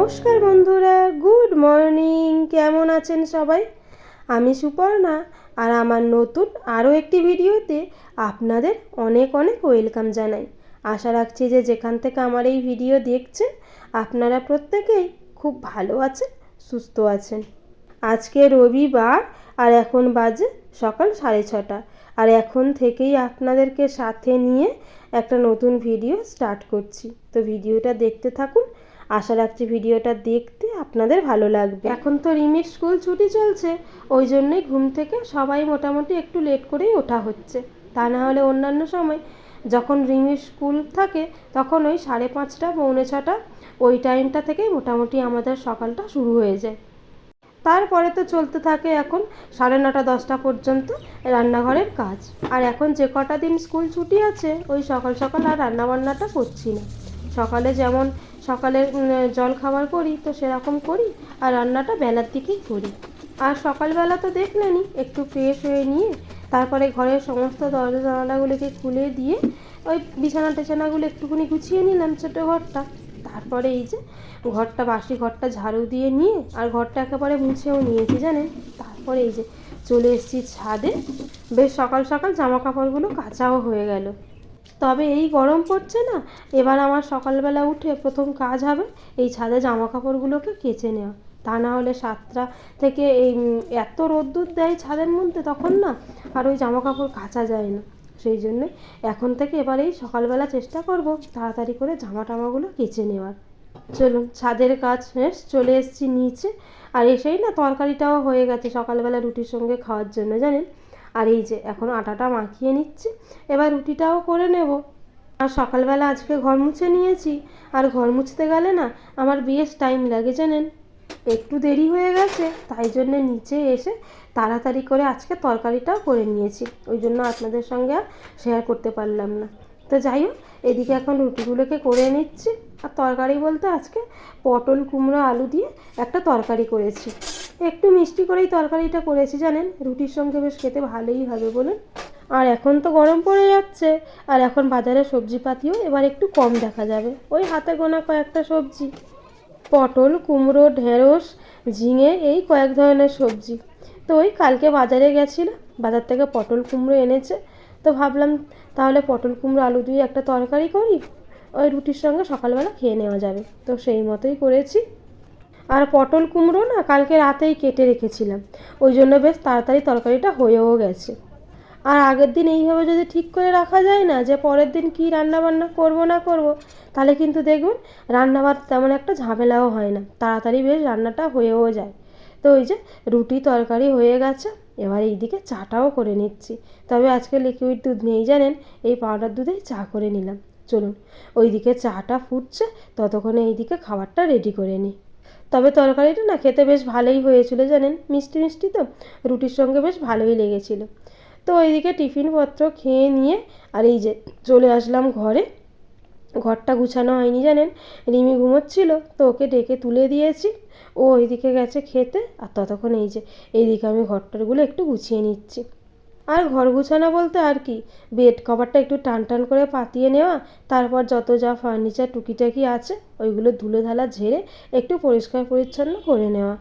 নমস্কার বন্ধুরা, good morning. কেমন আছেন সবাই? আমি সুপর্ণা আর আমার নতুন আরও একটি ভিডিওতে আপনাদের অনেক অনেক ওয়েলকাম জানাই। আশা রাখছি যে যেখান থেকে আমার এই ভিডিও দেখছেন, আপনারা প্রত্যেকেই খুব ভালো আছেন, সুস্থ আছেন। আজকে রবিবার আর এখন বাজে সকাল সাড়ে ছটা। আর এখন থেকেই আপনাদেরকে সাথে নিয়ে একটা নতুন ভিডিও স্টার্ট করছি। তো ভিডিওটা দেখতে থাকুন আশা রাখছি ভিডিওটা দেখতে আপনাদের ভালো লাগবে। এখন তো রিমির স্কুল ছুটি চলছে, ওই জন্যই ঘুম থেকে সবাই মোটামুটি একটু লেট করেই ওঠা হচ্ছে। তা না হলে অন্যান্য সময় যখন রিমির স্কুল থাকে, তখন ওই সাড়ে পাঁচটা, পৌনে ছটা, ওই টাইমটা থেকেই মোটামুটি আমাদের সকালটা শুরু হয়ে যায়। তারপরে তো চলতে থাকে এখন সাড়ে নটা, দশটা পর্যন্ত রান্নাঘরের কাজ। আর এখন যে কটা দিন স্কুল ছুটি আছে, ওই সকাল সকাল আর রান্নাবান্নাটা করছি না। সকালে যেমন সকালে জল খাবার করি, তো সেরকম করি, আর রান্নাটা বেলার দিকেই করি। আর সকালবেলা তো দেখলেনই, একটু ফ্রেশ হয়ে নিয়ে, তারপরে ঘরের সমস্ত দরজা জানালাগুলোকে খুলে দিয়ে, ওই বিছানা টেছানাগুলো একটুখানি গুছিয়ে নিলাম ছোটো ঘরটা। তারপরে এই যে, ঘরটা, বাসি ঘরটা ঝাড়ু দিয়ে নিয়ে, আর ঘরটা একেবারে মুছেও নিয়েছি, জানেন? তারপরে এই যে, চলে এসেছি ছাদে। বেশ সকাল সকাল জামা কাপড়গুলো কাচাও হয়ে গেল। তবে এই গরম পড়ছে না, এবার আমার সকালবেলা উঠে প্রথম কাজ হবে এই ছাদে জামা কাপড়গুলোকে কেচে নেওয়া। তা না হলে সাতটা থেকে এই এত রোদ্দুর দেয় ছাদের মধ্যে তখন না আর ওই জামা কাপড় কাচা যায় না। সেই জন্যে এখন থেকে এবার এই সকালবেলা চেষ্টা করব তাড়াতাড়ি করে জামা টামাগুলো কেচে নেওয়ার। চলুন, ছাদের কাজ শেষ, চলে এসেছি নিচে। আর এসেই না তরকারিটাও হয়ে গেছে সকালবেলা রুটির সঙ্গে খাওয়ার জন্য, জানেন? আর এই যে এখন আটাটা মাখিয়ে নিচ্ছি। এবার রুটিটাও করে নেব। আর সকালবেলা আজকে ঘর মুছে নিয়েছি। আর ঘর মুছতে গেলে না আমার বেশ টাইম লাগে জানেন। একটু দেরি হয়ে গেছে, তাই জন্য নিচে এসে তাড়াতাড়ি করে আজকে তরকারিটাও করে নিয়েছি। ওই জন্য আপনাদের সঙ্গে আর শেয়ার করতে পারলাম না। তো যাই হোক, এদিকে এখন রুটিগুলোকে করে নিচ্ছি। আর তরকারি বলতে আজকে পটল, কুমড়ো, আলু দিয়ে একটা তরকারি করেছি। একটু মিষ্টি করেই তরকারিটা করেছি, জানেন? রুটির সঙ্গে বেশ খেতে ভালোই হবে বলুন। আর এখন তো গরম পড়ে যাচ্ছে, আর এখন বাজারে সবজিপাতিও এবার একটু কম দেখা যাবে। ওই হাতে গোনা কয়েকটা সবজি, পটল, কুমড়ো, ঢেঁড়স, ঝিঙে, এই কয়েক ধরনের সবজি। তো ওই কালকে বাজারে গেছিল বাজার থেকে পটল কুমড়ো এনেছে। তো ভাবলাম তাহলে পটল কুমড়ো, আলু দিয়ে একটা তরকারি করি, ওই রুটির সঙ্গে সকালবেলা খেয়ে নেওয়া যাবে। তো সেই মতোই করেছি। আর পটল কুমড়ো না কালকে রাতেই কেটে রেখেছিলাম। ওই জন্য বেশ তাড়াতাড়ি তরকারিটা হয়েও গেছে। আর আগের দিন এইভাবে যদি ঠিক করে রাখা যায় না যে পরের দিন কী রান্নাবান্না করব না করব, তাহলে কিন্তু দেখবেন রান্নাবার তেমন একটা ঝামেলাও হয় না। তাড়াতাড়ি বেশ রান্নাটা হয়েও যায়। তো ওই যে রুটি তরকারি হয়ে গেছে, এবার এইদিকে চাটাও করে নিচ্ছি। তবে আজকে লিকুইড দুধ নেই জানেন, এই পাউডার দুধেই চা করে নিলাম। চলুন, ওইদিকে চাটা ফুটছে, ততক্ষণে এইদিকে খাবারটা রেডি করে নিই। তবে তরকারিটা না খেতে বেশ ভালোই হয়েছিল, জানেন? মিষ্টি মিষ্টি তো, রুটির সঙ্গে বেশ ভালোই লেগেছিল। তো ওইদিকে টিফিনপত্র খেয়ে নিয়ে, আর এই যে চলে আসলাম ঘরে। ঘরটা গুছানো হয়নি, জানেন? রিমি ঘুমোচ্ছিল, তো ওকে ডেকে তুলে দিয়েছি। ও ওইদিকে গেছে খেতে, আর ততক্ষণ এই যে, এইদিকে আমি ঘরটারগুলো একটু গুছিয়ে নিচ্ছি। আর ঘর গুছানো বলতে আর কি। বেড কভারটা একটু টান টান করে পাতিয়ে নেওয়া, তারপর যত যা ফার্নিচার টুকিটাকি আছে, ওইগুলো ধুলো ধালা ঝেড়ে একটু পরিষ্কার পরিচ্ছন্ন করে নেওয়া।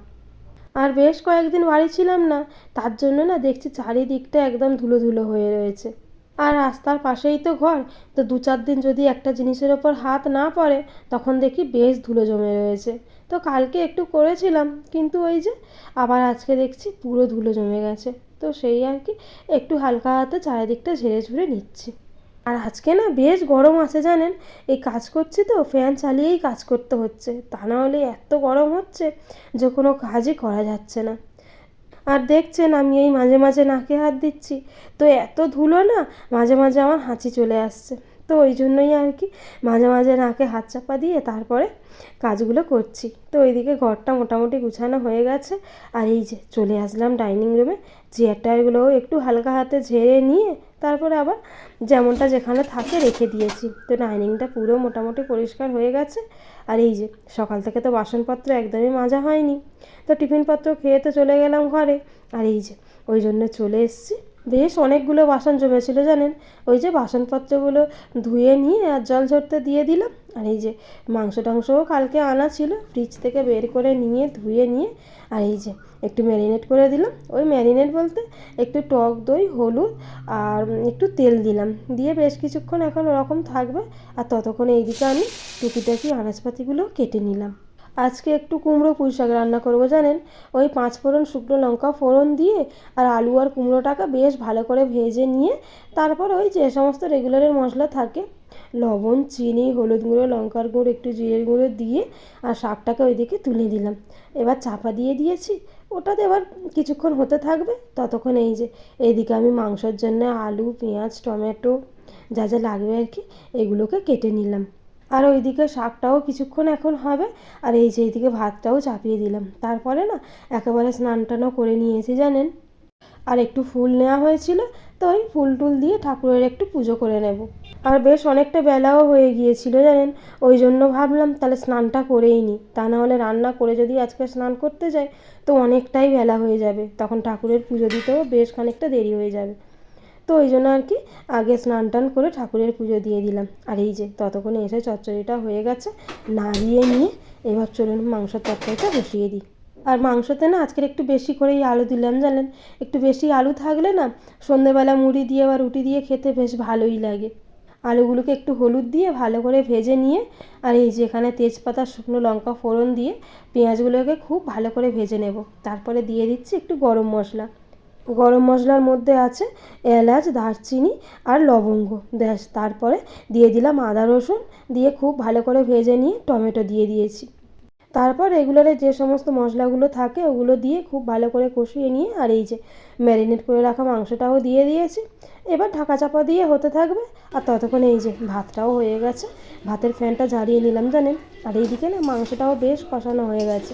আর বেশ কয়েকদিন বাড়ি ছিলাম না, তার জন্য না দেখছি চারিদিকটা একদম ধুলো ধুলো হয়ে রয়েছে। আর রাস্তার পাশেই তো ঘর, তো দু চার দিন যদি একটা জিনিসের ওপর হাত না পড়ে, তখন দেখি বেশ ধুলো জমে রয়েছে। তো কালকে একটু করেছিলাম, কিন্তু ওই যে আবার আজকে দেখছি পুরো ধুলো জমে গেছে। তো সেই আর কি, একটু হালকা হাতে চারিদিকটা ঝেড়ে ঝুড়ে নিচ্ছি। আর আজকে না বেশ গরম আছে জানেন, এই কাজ করছি তো, ফ্যান চালিয়েই কাজ করতে হচ্ছে। তা না হলে এত গরম হচ্ছে যে কোনো কাজই করা যাচ্ছে না। আর দেখছেন আমি এই মাঝে মাঝে নাকে হাত দিচ্ছি, তো এত ধুলো না মাঝে মাঝে আমার হাঁচি চলে আসছে। তো ওই জন্যই আর কি মাঝে মাঝে নাকে হাত চাপা দিয়ে তারপরে কাজগুলো করছি। তো ওইদিকে ঘরটা মোটামুটি গুছানো হয়ে গেছে। আর এই যে চলে আসলাম ডাইনিং রুমে। চেয়ার টায়ারগুলোও একটু হালকা হাতে ঝেড়ে নিয়ে তারপরে আবার যেমনটা যেখানে থাকে রেখে দিয়েছি। তো ডাইনিংটা পুরো মোটামুটি পরিষ্কার হয়ে গেছে। আর এই যে সকাল থেকে তো বাসনপত্র একদমই মাজা হয়নি। তো টিফিনপত্র খেয়ে তো চলে গেলাম ঘরে। আর এই যে ওই জন্য চলে এসছি। বেশ অনেকগুলো বাসন জমেছিল জানেন? ওই যে বাসনপত্রগুলো ধুয়ে নিয়ে আর জল ঝরতে দিয়ে দিলাম। আর এই যে মাংস টাংসও কালকে আনা ছিল ফ্রিজ থেকে বের করে নিয়ে, ধুয়ে নিয়ে, আর এই যে একটু ম্যারিনেট করে দিলাম। ওই ম্যারিনেট বলতে একটু টক দই, হলুদ আর একটু তেল দিলাম। দিয়ে বেশ কিছুক্ষণ এখন ওরকম থাকবে। আর ততক্ষণ এইদিকে আমি টুকিটাকি আনাজপাতিগুলো কেটে নিলাম। আজকে একটু কুমড়ো পুঁই শাক রান্না করব জানেন? ওই পাঁচ ফোড়ন শুকনো লঙ্কা ফোড়ন দিয়ে আর আলু আর কুমড়োটাকে বেশ ভালো করে ভেজে নিয়ে তারপর ওই যে সমস্ত রেগুলারের মশলা থাকে, লবণ, চিনি, হলুদ গুঁড়ো, লঙ্কার গুঁড়ো, একটু জিরের গুঁড়ো দিয়ে আর শাকটাকে ওইদিকে তুলে দিলাম। এবার চাপা দিয়ে দিয়েছি, ওটাতে এবার কিছুক্ষণ হতে থাকবে, ততক্ষণ এই যে এইদিকে আমি মাংসর জন্য আলু, পেঁয়াজ, টমেটো যা যা লাগবে আর কি, এগুলোকে কেটে নিলাম। আর ওইদিকে শাকটাও কিছুক্ষণ এখন হবে, আর এই যে এইদিকে ভাতটাও চাপিয়ে দিলাম। তারপরে না, একেবারে স্নান টানও করে নিয়েছি জানেন। আর একটু ফুল নেওয়া হয়েছিল, তো ওই ফুল টুল দিয়ে ঠাকুরের একটু পুজো করে নেব। আর বেশ অনেকটা বেলাও হয়ে গিয়েছিল জানেন, ওই জন্য ভাবলাম তাহলে স্নানটা করেই নিই। তা না হলে রান্না করে যদি আজকে স্নান করতে যাই, তো অনেকটাই বেলা হয়ে যাবে। তখন ঠাকুরের পুজো দিতেও বেশ খানিকটা দেরি হয়ে যাবে। তো ওই জন্য আর কি আগে স্নান টান করে ঠাকুরের পুজো দিয়ে দিলাম। আর এই যে ততক্ষণে এসে চচ্চড়িটা হয়ে গেছে, নাড়িয়ে নিয়ে এবার চলুন মাংসের তরকারিটা বসিয়ে দিই। আর মাংসতে না আজকের একটু বেশি করেই আলু দিলাম জানেন? একটু বেশি আলু থাকলে না সন্ধেবেলা মুড়ি দিয়ে বা রুটি দিয়ে খেতে বেশ ভালোই লাগে। আলুগুলোকে একটু হলুদ দিয়ে ভালো করে ভেজে নিয়ে আর এই যে এখানে তেজপাতা, শুকনো লঙ্কা ফোড়ন দিয়ে পেঁয়াজগুলোকে খুব ভালো করে ভেজে নেব। তারপরে দিয়ে দিচ্ছি একটু গরম মশলা। গরম মশলার মধ্যে আছে এলাচ, দারচিনি আর লবঙ্গ। ব্যাস, তারপরে দিয়ে দিলাম আদা রসুন, দিয়ে খুব ভালো করে ভেজে নিয়ে টমেটো দিয়ে দিয়েছি। তারপর রেগুলারে যে সমস্ত মশলাগুলো থাকে ওগুলো দিয়ে খুব ভালো করে কষিয়ে নিয়ে আর এই যে ম্যারিনেট করে রাখা মাংসটাও দিয়ে দিয়েছি। এবার ঢাকা চাপা দিয়ে হতে থাকবে আর ততক্ষণ এই যে ভাতটাও হয়ে গেছে। ভাতের ফ্যানটা ঝাড়িয়ে নিলাম, জানেন? আর এইদিকে না মাংসটাও বেশ কষানো হয়ে গেছে।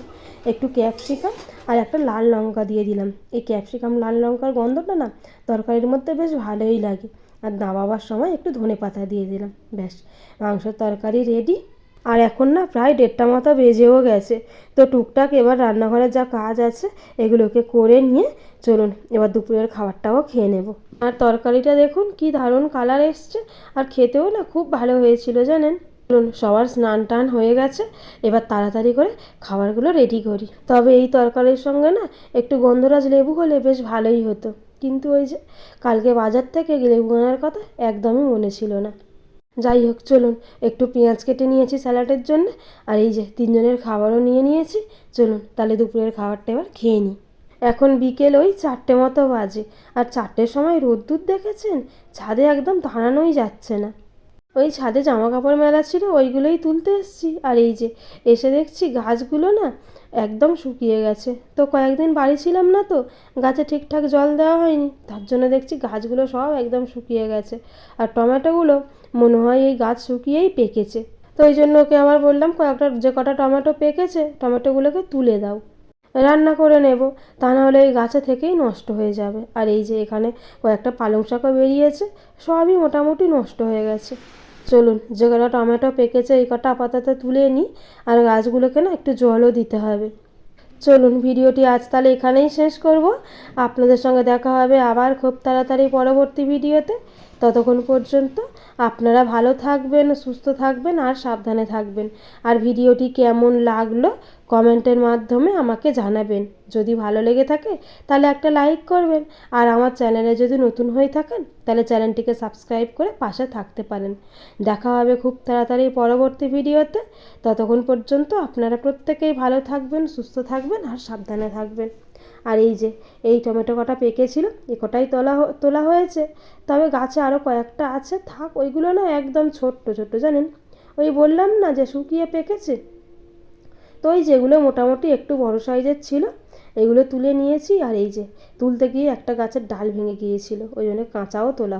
একটু ক্যাপসিকাম আর একটা লাল লঙ্কা দিয়ে দিলাম। এই ক্যাপসিকাম, লাল লঙ্কার গন্ধটা না তরকারির মধ্যে বেশ ভালোই লাগে। আর দাবাবার সময় একটু ধনে পাতা দিয়ে দিলাম, ব্যাস। মাংসের তরকারি রেডি আর এখন না প্রায় দেড়টা মতো বেজেও গেছে। তো টুকটাক এবার রান্নাঘরের যা কাজ আছে, এগুলোকে করে নিয়ে চলুন, এবার দুপুরের খাবারটাও খেয়ে নেব। আর তরকারিটা দেখুন কি দারুণ কালার এসছে, আর খেতেও না খুব ভালো হয়েছিল জানেন। চলুন, সবার স্নান টান হয়ে গেছে, এবার তাড়াতাড়ি করে খাবারগুলো রেডি করি। তবে এই তরকারির সঙ্গে না একটু গন্ধরাজ লেবু হলে বেশ ভালোই হতো। কিন্তু ওই যে কালকে বাজার থেকে লেবু আনার কথা একদমই মনে ছিল না। যাই হোক, চলুন, একটু পেঁয়াজ কেটে নিয়েছি স্যালাডের জন্য, আর এই যে তিনজনের খাবারও নিয়ে নিয়েছি। চলুন, তাহলে দুপুরের খাবারটা এবার খেয়ে নিই। এখন বিকেল ওই চারটে মতো বাজে, আর চারটের সময় রোদ্দুর দেখেছেন? ছাদে একদম দাঁড়ানোই যাচ্ছে না। ওই ছাদে জামা কাপড় মেলা ছিল, ওইগুলোই তুলতে এসেছি, আর এই যে এসে দেখছি গাছগুলো না একদম শুকিয়ে গেছে। তো কয়েকদিন বাড়ি ছিলাম না তো, গাছে ঠিকঠাক জল দেওয়া হয়নি, তার জন্য দেখছি গাছগুলো সব একদম শুকিয়ে গেছে। আর টমেটোগুলো মনে হয় এই গাছ শুকিয়েই পেকেছে। তো ওই জন্য ওকে আবার বললাম, কয়েকটা, যে কটা টমেটো পেকেছে, টমেটোগুলোকে তুলে দাও। রান্না করে নেব, তা নাহলে এই গাছে থেকেই নষ্ট হয়ে যাবে। আর এই যে এখানে কয়েকটা পালং শাকও বেরিয়েছে, সবই মোটামুটি নষ্ট হয়ে গেছে। চলুন, যে কটা টমেটো পেকেছে, এই কটা আপাতত তুলে নিই আর গাছগুলোকে না একটু জলও দিতে হবে। চলুন, ভিডিওটি আজ তাহলে এখানেই শেষ করব। আপনাদের সঙ্গে দেখা হবে আবার খুব তাড়াতাড়ি পরবর্তী ভিডিওতে। ততক্ষণ পর্যন্ত আপনারা ভালো থাকবেন, সুস্থ থাকবেন আর সাবধানে থাকবেন। আর ভিডিওটি কেমন লাগল কমেন্টের মাধ্যমে আমাকে জানাবেন। যদি ভালো লেগে থাকে তাহলে একটা লাইক করবেন। আর আমার চ্যানেলে যদি নতুন হয়ে থাকেন তাহলে চ্যানেলটিকে সাবস্ক্রাইব করে পাশে থাকতে পারেন। দেখা হবে খুব তাড়াতাড়ি পরবর্তী ভিডিওতে। ততক্ষণ পর্যন্ত আপনারা প্রত্যেকেই ভালো থাকবেন, সুস্থ থাকবেন আর সাবধানে থাকবেন। আর এই যে, এই টমেটো কটা পেকেছিল এ কটাই তোলা তোলা হয়েছে। তবে গাছে আরও কয়েকটা আছে, থাক, ওইগুলো না একদম ছোট্ট ছোট্ট, জানেন? ওই বললাম না যে শুকিয়ে পেকেছে? তো ওই যেগুলো মোটামুটি একটু বড় সাইজের ছিল, এগুলো তুলে নিয়েছি, আর এই যে, তুলতে গিয়ে একটা গাছের ডাল ভেঙে গিয়েছিল, ওই জন্য কাঁচাও তোলা